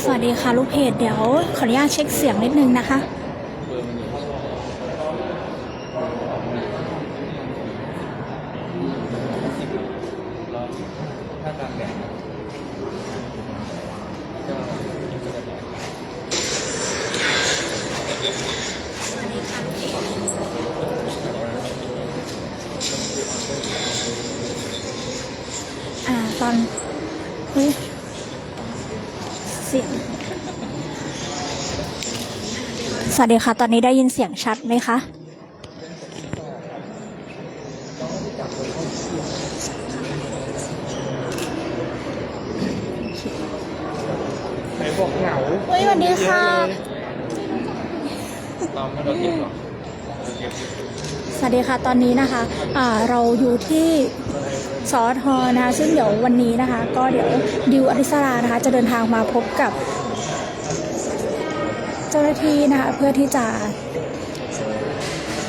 สวัสดีค่ะ ลูกเพจเดี๋ยวขออนุญาตเช็คเสียงนิดนึงนะคะ ถ้าตามแบบก็จะแบบ อ่าตอนเฮ้ยเสียง สวัสดีค่ะ ตอนนี้ได้ยินเสียงชัดไหมคะ ไหนบอกเหงาเฮ้ยสวัสดีค่ะ ตามไม่เราเก็บหรอสวัสดีค่ะ ตอนนี้นะคะอ่าเราอยู่ที่สอทอนะคะ ซึ่งเดี๋ยววันนี้นะคะ ก็เดี๋ยวดิวอริสรานะคะ จะเดินทางมาพบกับเจ้าหน้าที่นะคะ เพื่อที่จะ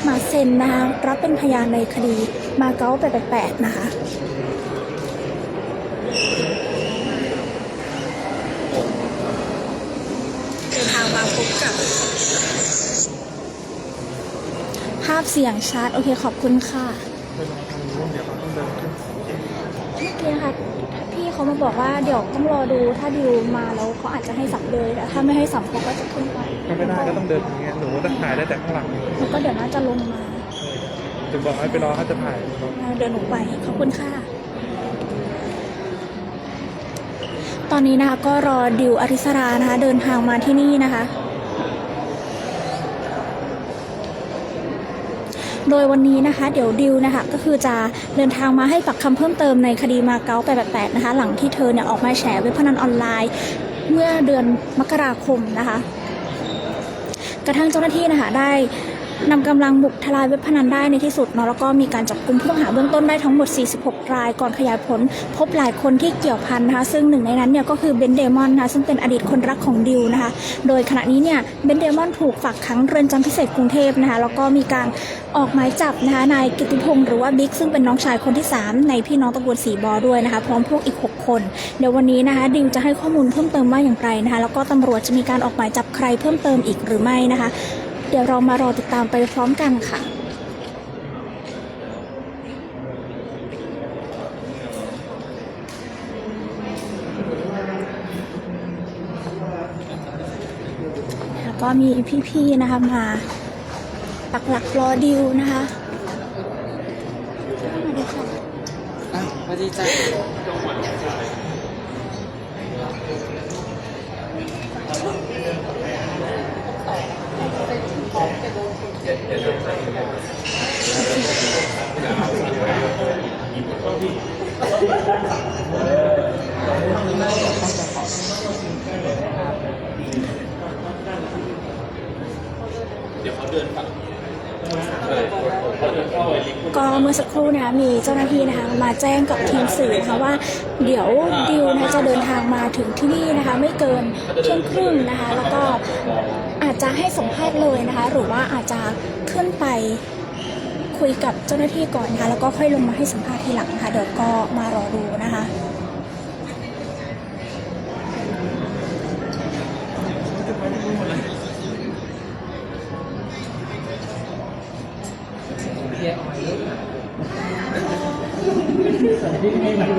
มาเซ็นนะคะรับเป็นพยานในคดีมาเก๊าแปดนะคะเดินทางมาพบกับ ภาพเสียงชัดโอเคขอบคุณค่ะเป็นทางนู้นเดี๋ยวเราต้องเดินขึ้นเมื่อกี้ค่ะพี่ เขามาบอกว่าเดี๋ยวต้องรอดูถ้าดิวมาแล้วเขาอาจจะให้สับเลยแต่ถ้าไม่ให้สับเขาก็จะขึ้นไปก็ไม่ได้ก็ต้องเดินอย่างเงี้ยหนูต้องถ่ายได้แต่ข้างหลังแล้วก็เดี๋ยวน่าจะลงมาถึงบอกให้ไปรอเขาจะถ่ายเดินหนูไปขอบคุณค่ะตอนนี้นะคะก็รอดิวอริสรานะคะเดินทางมาที่นี่นะคะ โดยวันนี้นะคะเดี๋ยวดิวนะคะก็คือจะเดินทางมาให้ปักคำเพิ่มเติมในคดีมาเก๊า888นะคะหลังที่เธอเนี่ยออกมาแฉเว็บพนันออนไลน์ เมื่อเดือนมกราคมนะคะ กระทั่งเจ้าหน้าที่นะคะได้ นำกำลังบุกทลายเว็บพนันได้ในที่สุดเนาะแล้วก็มีการจับกลุ่มผู้ต้องหาเบื้องต้นได้ทั้งหมด 46 ราย ก่อนขยายผล พบหลายคนที่เกี่ยวพันนะคะซึ่งหนึ่งในนั้นเนี่ยก็คือเบนเดมอนนะคะซึ่งเป็นอดีตคนรักของดิวนะคะโดยขณะนี้เนี่ยเบนเดมอนถูกฝากขังเรือนจำพิเศษกรุงเทพนะคะแล้วก็มีการออกหมายจับนะคะนายกิติพงศ์หรือว่าบิ๊กซึ่งเป็นน้องชายคนที่ 3 ในพี่น้องตระกูลสีบอด้วยนะคะพร้อมพวกอีก 6 คน เดี๋ยววันนี้นะคะดิวจะให้ข้อมูลเพิ่มเติมว่าอย่างไรนะคะแล้วก็ตำรวจจะมีการออกหมายจับใครเพิ่มเติมอีกหรือไม่นะคะ เดี๋ยวเรามารอติดตามไปพร้อมกันค่ะแล้วก็มีพี่ๆนะคะมาปักหลักรอดิวนะคะสวัสดีค่ะพอดีจ้ะ ก็ เมื่อสักครู่นะคะมีเจ้าหน้าที่นะคะมาแจ้งกับทีมสื่อนะคะว่า เดี๋ยวดิวนะคะจะเดินทางมาถึงที่นี่นะคะ ไม่เกินเที่ยงครึ่งนะคะ แล้วก็อาจจะให้สัมภาษณ์เลยนะคะ หรือว่าอาจจะขึ้นไปคุยกับเจ้าหน้าที่ก่อนนะคะแล้วก็ค่อยลงมาให้สัมภาษณ์ทีหลังนะคะเดี๋ยวก็มารอดูนะคะ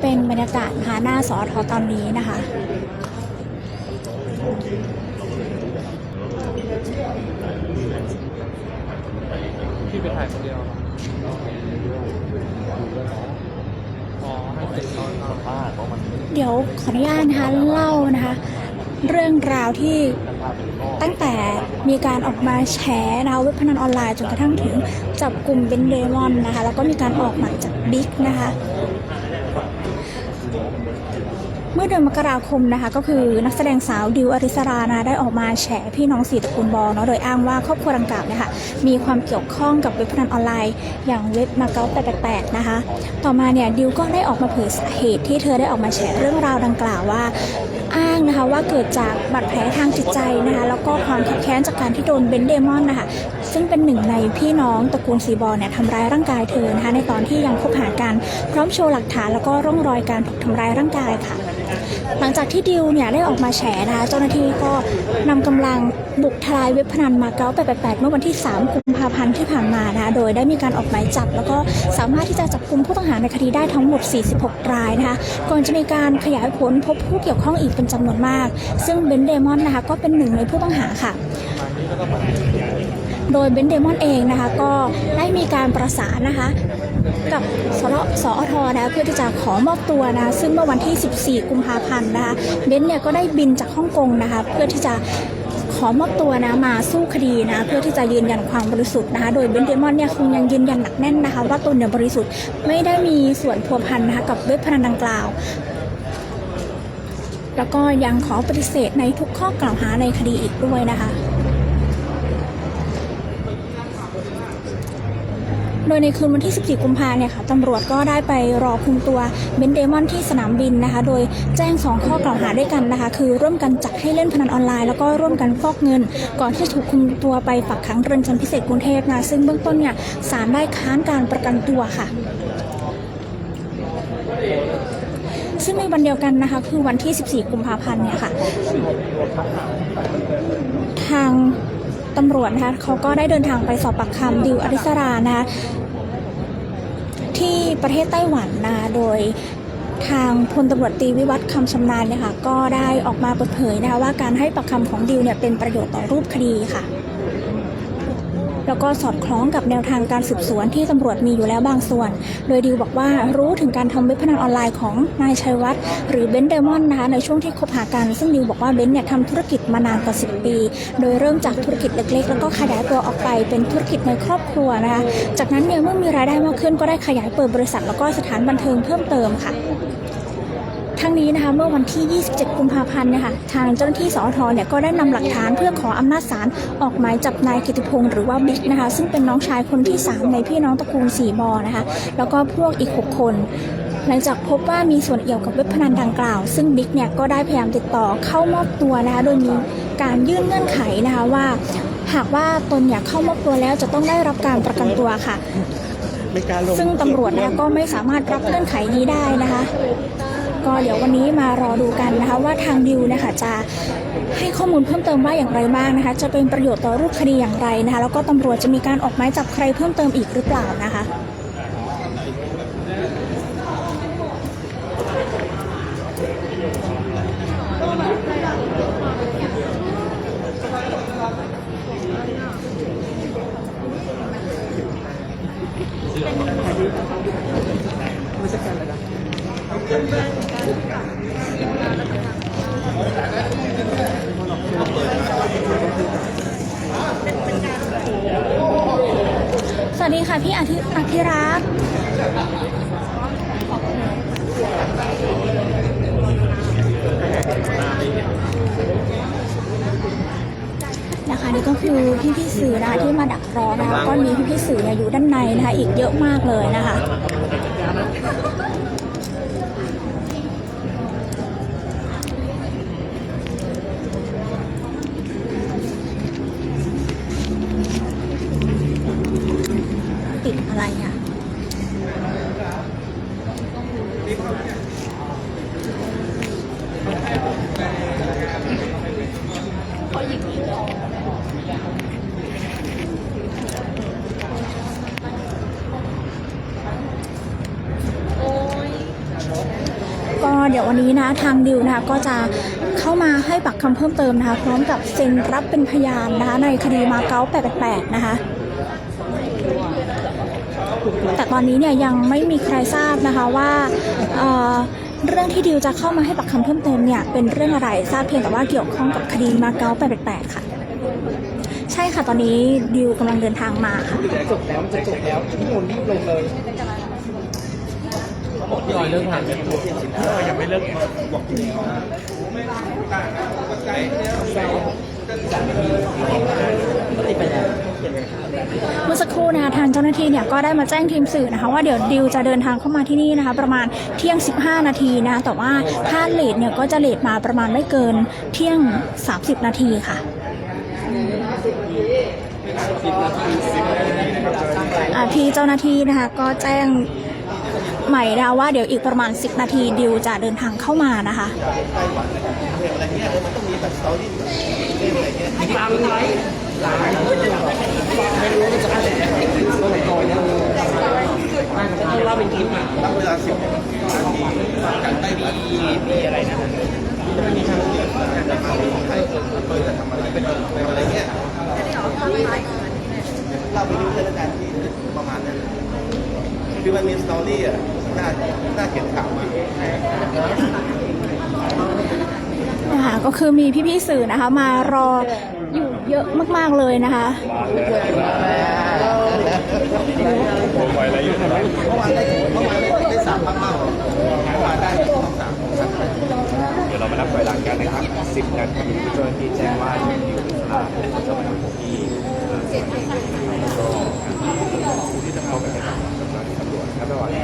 เป็นบรรยากาศนะคะหน้าสอทอตอนนี้นะคะ พี่ไปถ่ายคนเดียวอ๋อให้เสร็จตอเดี๋ยวขออนุญาตนะคะเล่านะคะ เรื่องราวที่ตั้งแต่มีการออกมาแฉนะคะเว็บพนันออนไลน์จนกระทั่งถึงจับกลุ่มเบนเดมอนนะคะ แล้วก็มีการออกหมายจับบิ๊กนะคะ เมื่อเดือนมกราคมนะคะก็คือนักแสดงสาวดิวอริสรานะได้ออกมาแฉพี่น้องสีตระกูลบอลเนาะโดยอ้างว่าครอบครัวดังกล่าวเนี่ยค่ะมีความเกี่ยวข้องกับเว็บพนันออนไลน์ อย่างเว็บมาเก๊า888นะคะต่อมาเนี่ยดิวก็ได้ออกมาเผยสาเหตุที่เธอได้ออกมาแฉเรื่องราวดังกล่าวว่าอ้างนะคะว่าเกิดจากบาดแผลทางจิตใจนะคะแล้วก็ความขัดแค้นจากการที่โดนเบนเดมอนนะคะซึ่งเป็นหนึ่งในพี่น้องตระกูลซีบอลเนี่ยทำร้ายร่างกายเธอนะคะในตอนที่ยังคบหากันพร้อมโชว์หลักฐานแล้วก็ร่องรอยการถูกทำร้ายร่างกายค่ะ หลังจากที่ดิวเนี่ยได้ออกมาแฉนะคะเจ้าหน้าที่ก็นำกำลังบุกทลายเว็บพนันมาเก๊า888 เมื่อวันที่ 3 กุมภาพันธ์ที่ผ่านมานะคะโดยได้มีการออกหมายจับ แล้วก็สามารถที่จะจับกุมผู้ต้องหาในคดีได้ทั้งหมด 46 รายนะคะก่อนจะมีการขยายผลพบผู้เกี่ยวข้องอีกเป็นจำนวนมาก ซึ่งเบนเดมอนนะคะก็เป็นหนึ่งในผู้ต้องหาค่ะโดยเบนเดมอนเองนะคะก็ได้มีการประสานนะคะกับสรสอทนะเพื่อที่จะขอมอบตัวนะะซึ่งเมื่อวันที่ 14 กุมภาพันธ์นะคะเบนเนี่ยก็ได้บินจากฮ่องกงนะคะเพื่อที่จะขอมอบตัวนะมาสู้คดีนะเพื่อที่จะยืนยันความบริสุทธิ์นะคะโดยเบนเดมอนเนี่ยคงยังยืนยันหนักแน่นนะคะว่าตนเนี่ยบริสุทธิ์ไม่ได้มีส่วนพัวพันนะคะกับเว็บพนันดังกล่าว แล้วก็ยังขอปฏิเสธในทุกข้อกล่าวหาในคดีอีกด้วยนะคะโดยในคืนวันที่ 14 กุมภาเนี่ยค่ะตำรวจก็ได้ไปรอคุมตัวเบนเดมอนที่สนามบินนะคะ โดยแจ้ง 2 ข้อกล่าวหาด้วยกันนะคะ คือร่วมกันจัดให้เล่นพนันออนไลน์ แล้วก็ร่วมกันฟอกเงิน ก่อนที่จะถูกคุมตัวไปฝักขังเรือนจำพิเศษกรุงเทพนะ ซึ่งเบื้องต้นเนี่ยศาลได้ค้านการประกันตัวค่ะ ซึ่งในวันเดียวกันนะคะ คือวันที่ 14 กุมภาพันธ์เนี่ยค่ะ ทางตำรวจนะคะเขาก็ได้เดินทางไปสอบปากคำดิวอริสรานะคะที่ประเทศไต้หวันนะคะโดยทางพลตำรวจตีวิวัฒน์คำชำนาญเนี่ยค่ะก็ได้ออกมาเปิดเผยนะคะว่าการให้ปากคำของดิวเนี่ยเป็นประโยชน์ต่อรูปคดีค่ะ แล้วก็สอดคล้องกับแนวทางการสืบสวนที่ตำรวจมีอยู่แล้วบางส่วน โดยดิวบอกว่ารู้ถึงการทำเว็บพนันออนไลน์ของนายชัยวัฒน์หรือเบนซ์ไดมอนนะคะในช่วงที่คบหากัน ซึ่งดิวบอกว่าเบนเนี่ยทำธุรกิจมานานกว่า 10 ปี โดยเริ่มจากธุรกิจเล็ก ๆ แล้วก็ขยายตัวออกไปเป็นธุรกิจในครอบครัวนะคะ จากนั้นเนี่ยเมื่อมีรายได้มากขึ้นก็ได้ขยายเปิดบริษัทแล้วก็สถานบันเทิงเพิ่มเติมค่ะ ทั้งนี้นะคะเมื่อวันที่ 27 กุมภาพันธ์เนี่ยค่ะทางเจ้าหน้าที่สอทเนี่ยก็ได้นำหลักฐานเพื่อขออำนาจศาลออกหมายจับนายกิติพงศ์หรือว่าบิ๊กนะคะ ซึ่งเป็นน้องชายคนที่ 3 ในพี่น้องตระกูลสีบอนะคะ แล้วก็พวกอีก 6 คนหลังจากพบว่ามีส่วนเกี่ยวกับเว็บพนันดังกล่าว ซึ่งบิ๊กเนี่ยก็ได้พยายามติดต่อเข้ามอบตัวนะคะโดยมีการยื่นเงื่อนไขนะคะว่า หากว่าตนอยากเข้ามอบตัวแล้วจะต้องได้รับการประกันตัวค่ะไม่กล้าลงซึ่งตำรวจเนี่ยก็ไม่สามารถรับเงื่อนไขนี้ได้นะคะ ก็เดี๋ยววันนี้มารอดูกันนะคะว่าทางดิวนะคะจะให้ข้อมูลเพิ่มเติมว่าอย่างไรบ้างนะคะ จะเป็นประโยชน์ต่อรูปคดีอย่างไรนะคะ แล้วก็ตำรวจจะมีการออกหมายจับใครเพิ่มเติมอีกหรือเปล่านะคะ สดีค่ะพี่อาทิอาทิรักษ์นะคะนี่ก็คือพี่พี่สื่อนะคะที่มาดักรอนะคะก็มีพี่พี่สื่อเนี่ยอยู่ด้านในนะคะอีกเยอะมากเลยนะคะ ติดอะไรอะ ก็เดี๋ย วันนี้นะทางดิวนะคะก็จะเข้ามาให้ปักคำเพิ่มเติมนะคะ พร้อมกับเซ็นรับเป็นพยานนะคะ ในคดีมาเก๊า888 นะคะแต่ตอนนี้เนี่ยยังไม่มีใครทราบนะคะว่าเเรื่องที่ดิวจะเข้ามาให้ปักคำเพิ่มเติมเนี่ยเป็นเรื่องอะไรทราบเพียงแต่ว่าเกี่ยวข้องกับคดีมาเก๊า888 ค่ะ ใช่ค่ะตอนนี้ดิวกำลังเดินทางมาค่ะจบแล้วจะจบแล้วพี่มนรีบลงเลย พี่ออยเลิกผ่านยังไม่เลิกบอกจริงเมื่อสักครู่นะคะทางเจ้าหน้าที่เนี่ยก็ได้มาแจ้งทีมสื่อนะคะว่าเดี๋ยวดิวจะเดินทางเข้ามาที่นี่นะคะประมาณเที่ยง 15 นาทีนะแต่ว่าถ้าเลทเนี่ยก็จะเลทมาประมาณไม่เกินเที่ยง 30 นาทีค่ะสิบนาทีสิบนาทีนะครับอ่าที่เจ้าหน้าที่นะคะก็แจ้ง ใหม่นะคะว่าเดี๋ยวอีกประมาณ 10 นาทีดิวจะเดินทางเข้ามานะคะไม่รู้ว่ามันจะอะไรก็เลยก่อนเนี่ยต้องเล่าเป็นคลิปอะตั้งเวลาสิบนาทีกันได้มีมีอะไรนะจะไม่มีทางเลือกจะทำใครเปิดจะทำอะไรเป็นเป็นอะไรเงี้ยเราไปดูเรื่องการที่ประมาณนั้นคือมันมีสตอรี่อะ น่าน่าเขียนข่าวมานะคะก็คือมีพี่ๆสื่อนะคะ มารออยู่เยอะมากๆเลยนะคะเมื่อวานได้เมื่อวานได้ได้สามมากมากเมื่อวานได้ต้องสามเดี๋ยวเรามานับถอยหลังกันนะครับ10นาทีที่เจ้าหน้าที่แจ้งว่าอยู่ที่อุตสาหจะมาทำที่เอ่อส่วนนี้นะครับก็ผู้ที่จะเข้าไปใน การทำงานที่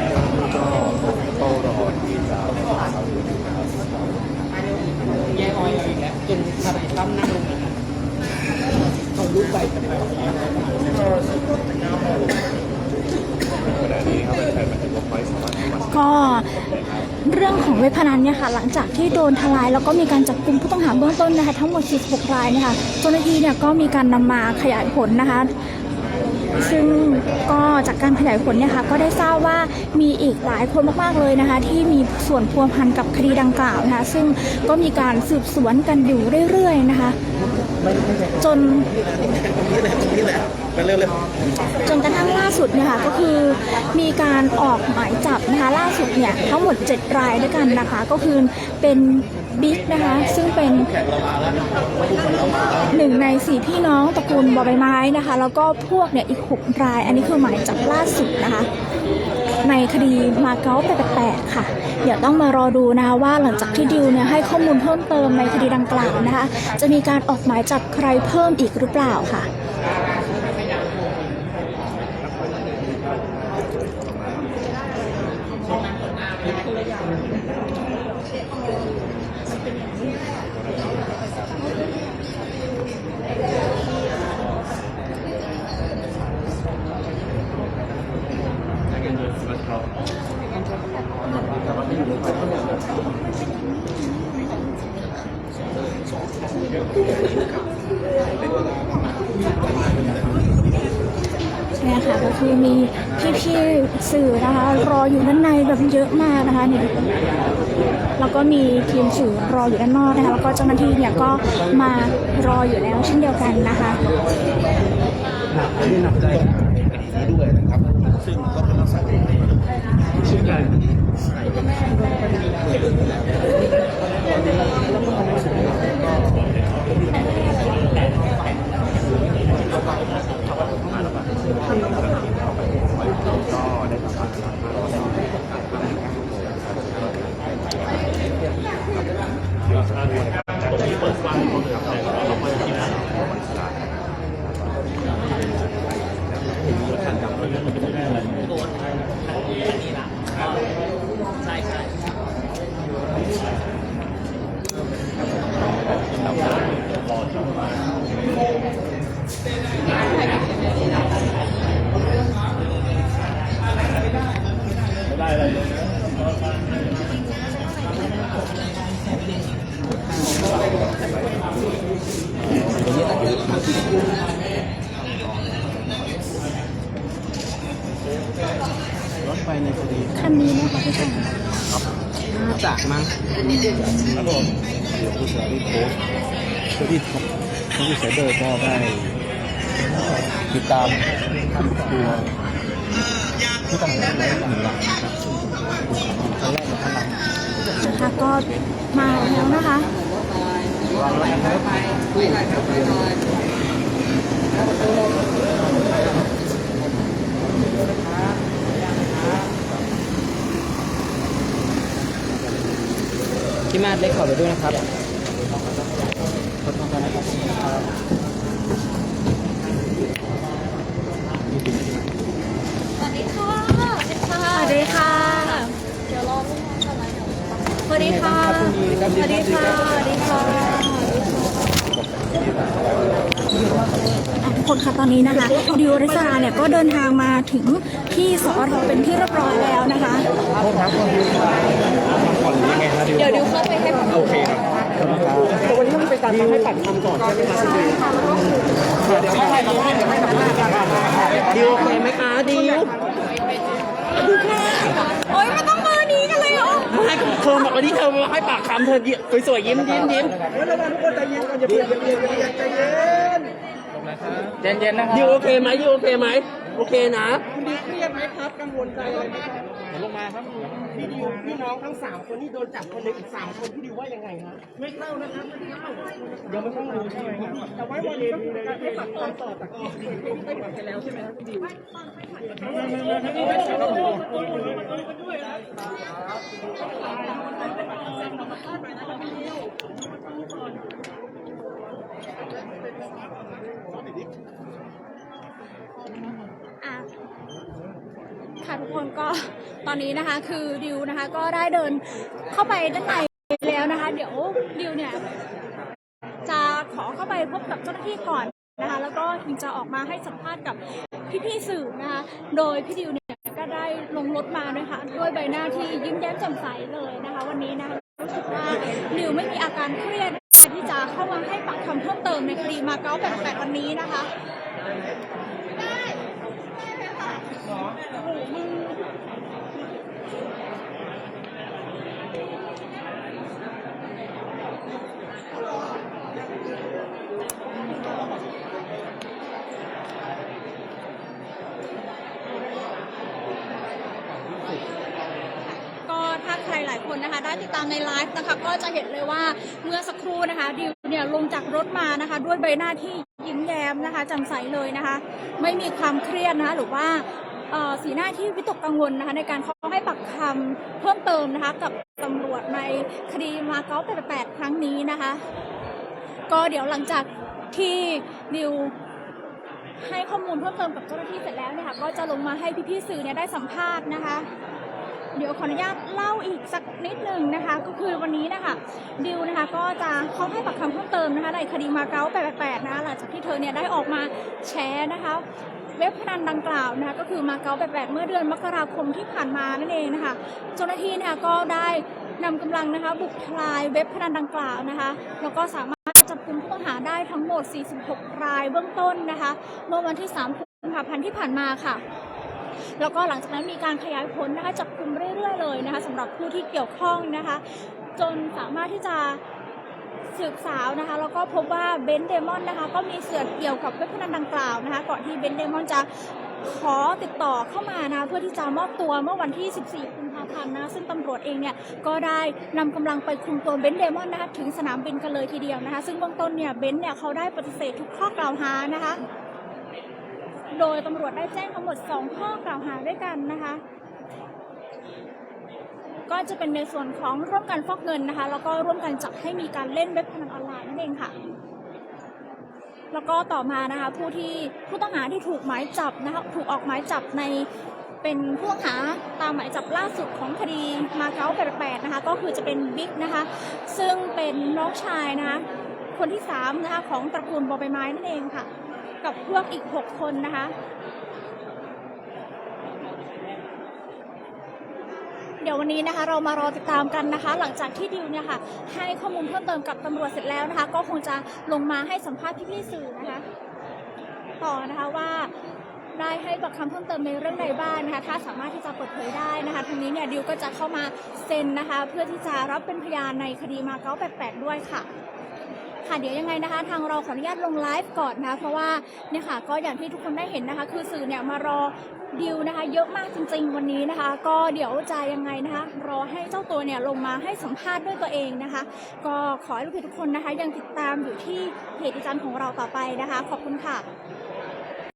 ตรวจและระหว่างนี้นะครับก็เฝ้ารอที่จะเข้าอยู่นะครับแย่ออยอีกแล้วจนทำให้ตั้มนั่งลงเลยเอารูปไปขณะนี้ครับแฟนๆมันจะยกไว้สามารถเข้ามา ก็เรื่องของเว็บพนันเนี่ยค่ะหลังจากที่โดนทลายแล้วก็มีการจับกลุ่มผู้ต้องหาเบื้องต้นนะคะทั้งหมด46รายนะคะเจ้าหน้าที่เนี่ยก็มีการนำมาขยายผลนะคะ ซึ่งก็จากการขยายผลเนี่ยค่ะก็ได้ทราบว่ามีอีกหลายคนมากๆเลยนะคะที่มีส่วนพัวพันกับคดีดังกล่าวนะคะซึ่งก็มีการสืบสวนกันอยู่เรื่อยๆนะคะจนจนกระทั่งล่าสุดเนี่ยค่ะก็คือมีการออกหมายจับนะคะล่าสุดเนี่ยทั้งหมด 7 รายด้วยกันนะคะ ก็คือเป็น บิ๊กนะคะ ซึ่งเป็นหนึ่งในสี่พี่น้องตระกูลบอใบไม้นะคะ แล้วก็พวกเนี่ยอีก 6 ราย อันนี้คือหมายจับล่าสุดนะคะ ในคดีมาเก๊า888ค่ะ เดี๋ยวต้องมารอดูนะคะว่าหลังจากที่ดิวเนี่ยให้ข้อมูลเพิ่มเติมในคดีดังกล่าวนะคะ จะมีการออกหมายจับใครเพิ่มอีกหรือเปล่าค่ะ เนี่ย คือมีพี่ๆสื่อนะคะ รออยู่ด้านในแบบเยอะมากนะคะเนี่ยแล้วก็มีทีมสื่อรออยู่ด้านนอกนะคะแล้วก็เจ้าหน้าที่เนี่ยก็มารออยู่แล้วเช่นเดียวกันนะคะหนักไม่หนักใจนี้ด้วยนะครับซึ่งก็เป็นลักษณะชื่อกา รถไปในคดีคันนี้นะคะพี่ชายน่าจะมั้งครับผมเดี๋ยวผู้เสียที่โพสต์เพื่อที่ผู้เสียเดอร์ก็ได้ติดตามตัวผู้ต้องหาในหนึ่งรายนะครับครั้งแรกในครั้งหลังนะคะก็มาแล้วนะคะ พี่มาดเล็กขอไปด้วยนะครับสวัสดีค่ะสวัสดีค่ะ เดี๋ยวรอลูกน้องก่อนนะสวัสดีค่ะ สวัสดีค่ะ สวัสดีค่ะอะทุก คนคะตอนนี้นะคะดิวริสราเนี่ยก็เดินทางมาถึงที่สอทเป็นที่เรียบร้อยแล้วนะคะเดี๋ยวดิวเข้าไปให้โอเคครับแต่วันนี้มันเป็นการให้ปัดคำก่อนใช่ไหมคะคุณดิวดิวโอเคไหมคะดิวโอ๊ยไม่ต้องมือนี้กันเลยเหรอไม่เธอบอกวันนี้เธอมาให้ปากคำเธอสวยๆยิ้มยิ้มยิ้มเย็น ๆนะครับดิวโอเคไหมดิวโอเคไหมโอเคนะลงมาครับพี่ดิวพี่น้องทั้งสามคนที่โดนจับคนหนึ่งอีกสามคนพี่ดิวว่ายังไงฮะไม่เข้านะครับยังไม่เข้าเลยใช่ไหมครับแต่ว่าวันนี้ก็คือการให้ปากคำต่อจากที่ได้ปากไปแล้วใช่ไหมครับพี่ดิวอะ ค่ะทุกคนก็ตอนนี้นะคะคือดิวนะคะก็ได้เดินเข้าไปด้านในแล้วนะคะ เดี๋ยวดิวเนี่ยจะขอเข้าไปพบกับเจ้าหน้าที่ก่อนนะคะ แล้วก็ถึงจะออกมาให้สัมภาษณ์กับพี่ๆสื่อนะคะ โดยพี่ดิวเนี่ยก็ได้ลงรถมาด้วยค่ะด้วยใบหน้าที่ยิ้มแย้มแจ่มใสเลยนะคะ วันนี้นะคะรู้สึกว่าดิวไม่มีอาการเครียด ที่จะเข้ามาให้ปากคำเพิ่มเติมในคดีมาเก๊า88วันนี้นะคะก็ถ้าใครหลายคนนะคะ ได้ติดตามในไลฟ์นะคะ ก็จะเห็นเลยว่าเมื่อสักครู่นะคะ ดิวเนี่ยลงจากรถมานะคะ ด้วยใบหน้าที่ยิ้มแย้มนะคะแจำใสเลยนะคะ ไม่มีความเครียดนะคะหรือว่าสีหน้าที่วิตกกังวลนะคะ ในการเข้าให้ปักคำเพิ่มเติมนะคะ กับตำรวจในคดีมาเก๊า88ครั้งนี้นะคะ ก็เดี๋ยวหลังจากที่ดิวให้ข้อมูลเพิ่มเติมกับเจ้าหน้าที่เสร็จแล้วเนี่ยค่ะก็จะลงมาให้พี่ๆสื่อเนี่ยได้สัมภาษณ์นะคะ เดี๋ยวขออนุญาตเล่าอีกสักนิดหนึ่งนะคะ ก็คือวันนี้นะคะดิวนะคะก็จะเข้าให้ปากคำเพิ่มเติมนะคะในคดีมาเก๊า88นะคะหลังจากที่เธอเนี่ยได้ออกมาแชร์นะคะเว็บพนันดังกล่าวนะคะก็คือมาเก๊า88 เมื่อเดือนมกราคมที่ผ่านมานั่นเองนะคะเจ้าหน้าที่นะคะก็ได้นำกำลังนะคะบุกทลายเว็บพนันดังกล่าวนะคะแล้วก็สามารถจับกลุ่มผู้ต้องหาได้ทั้งหมด 46 รายเบื้องต้นนะคะ เมื่อวันที่3กุมภาพันธ์ที่ผ่านมาค่ะ แล้วก็หลังจากนั้นมีการขยายผลนะคะจับกลุ่มเรื่อย ๆ เลยนะคะสำหรับผู้ที่เกี่ยวข้องนะคะ จนสามารถที่จะสืบสาวนะคะแล้วก็พบว่าเบนซ์เดมอนนะคะก็มีเส่วนเกี่ยวกับเว็บพนันดังกล่าวนะคะก่อนที่เบนซ์เดมอนจะขอติดต่อเข้ามานะเพื่อที่จะมอบตัวเมื่อวันที่ 14 กุมภาพันธ์นะซึ่งตำรวจเองเนี่ยก็ได้นำกำลังไปคุมตัวเบนซ์เดมอนนะคะถึงสนามบินกันเลยทีเดียวนะคะ ซึ่งเบื้องต้นเนี่ยเบนซ์เนี่ยเขาได้ปฏิเสธทุกข้อกล่าวหานะคะ โดยตำรวจได้แจ้งทั้งหมด 2 ข้อกล่าวหาด้วยกันนะคะก็จะเป็นในส่วนของร่วมกันฟอกเงินนะคะ แล้วก็ร่วมกันจัดให้มีการเล่นเว็บพนันออนไลน์นั่นเองค่ะ แล้วก็ต่อมานะคะผู้ที่ผู้ต้องหาที่ถูกหมายจับนะคะถูกออกหมายจับในเป็นผู้ต้องหาตามหมายจับล่าสุดของคดีมาเก๊า88นะคะก็คือจะเป็นบิ๊กนะคะ ซึ่งเป็นน้องชายนะคะคนที่สามนะคะของตระกูลบอใบไม้นั่นเองค่ะ กับพวกอีก 6 คนนะคะ เดี๋ยววันนี้นะคะเรามารอติดตามกันนะคะ หลังจากที่ดิวเนี่ยค่ะ ให้ข้อมูลเพิ่มเติมกับตำรวจเสร็จแล้วนะคะ ก็คงจะลงมาให้สัมภาษณ์พี่ๆสื่อนะคะ ต่อนะคะว่าได้ให้บักคำเพิ่มเติมในเรื่องใดบ้างนะคะ ถ้าสามารถที่จะเปิดเผยได้นะคะทางนี้เนี่ยดิวก็จะเข้ามาเซ็นนะคะ เพื่อที่จะรับเป็นพยานในคดีมาเก๊า88ด้วยค่ะ ค่ะเดี๋ยวยังไงนะคะ ทางเราขออนุญาตลงไลฟ์ก่อนนะคะเพราะว่าเนี่ยค่ะก็อย่างที่ทุกคนได้เห็นนะคะ คือสื่อเนี่ยมารอดิวนะคะ เยอะมากจริง ๆ วันนี้นะคะ ก็เดี๋ยวจะยังไงนะคะ รอให้เจ้าตัวเนี่ยลงมาให้สัมภาษณ์ด้วยตัวเองนะคะ ก็ขอให้ลูกเพจทุกคนนะคะ ยังติดตามอยู่ที่เพจอิจันของเราต่อไปนะคะ ขอบคุณค่ะ